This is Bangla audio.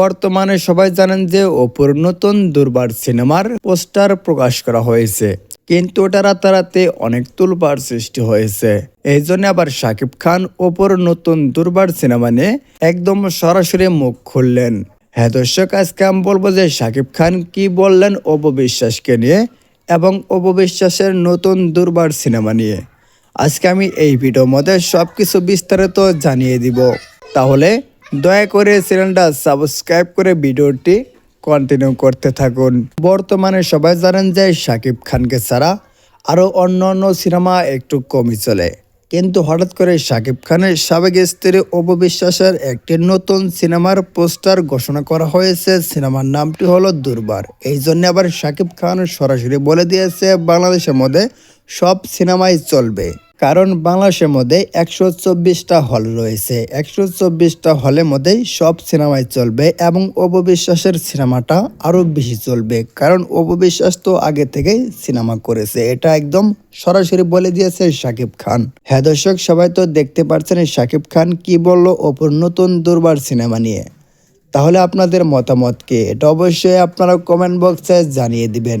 বর্তমানে সবাই জানেন যে অপুর নতুন দুর্বার সিনেমার পোস্টার প্রকাশ করা হয়েছে, কিন্তু ওটা রাতারাতি অনেক তুলপার সৃষ্টি হয়েছে। এই জন্য আবার শাকিব খান অপুর নতুন দুর্বার সিনেমা নিয়ে একদম সরাসরি মুখ খুললেন। হ্যাঁ দর্শক, আজকে আমি বলব যে শাকিব খান কি বললেন অপবিশ্বাসকে নিয়ে এবং অপবিশ্বাসের নতুন দুর্বার সিনেমা নিয়ে। আজকে আমি এই ভিডিওর মধ্যে সবকিছু বিস্তারিত জানিয়ে দিব। তাহলে দয়া করে চ্যানেলটা সাবস্ক্রাইব করে ভিডিওটি কন্টিনিউ করতে থাকুন। বর্তমানে সবাই জানেন যে শাকিব খানকে ছাড়া আরও অন্য অন্য সিনেমা একটু কমই চলে। কিন্তু হঠাৎ করে শাকিব খানের সাবেক স্ত্রী অপবিশ্বাসের একটি নতুন সিনেমার পোস্টার ঘোষণা করা হয়েছে। সিনেমার নামটি হলো দুর্বার। এই জন্য আবার শাকিব খান সরাসরি বলে দিয়েছে, বাংলাদেশের মধ্যে সব সিনেমাই চলবে। কারণ বাংলাদেশের মধ্যে একশো চব্বিশটা হল রয়েছে। একশো চব্বিশটা হলের মধ্যেই সব সিনেমাই চলবে এবং অপবিশ্বাসের সিনেমাটা আরও বেশি চলবে। কারণ অপবিশ্বাস তো আগে থেকেই সিনেমা করেছে। এটা একদম সরাসরি বলে দিয়েছে শাকিব খান। হ্যাঁ দর্শক, সবাই তো দেখতে পাচ্ছেন শাকিব খান কি বলল অপর নতুন দুর্বার সিনেমা নিয়ে। তাহলে আপনাদের মতামত কি? এটা অবশ্যই আপনারা কমেন্ট বক্সে জানিয়ে দিবেন।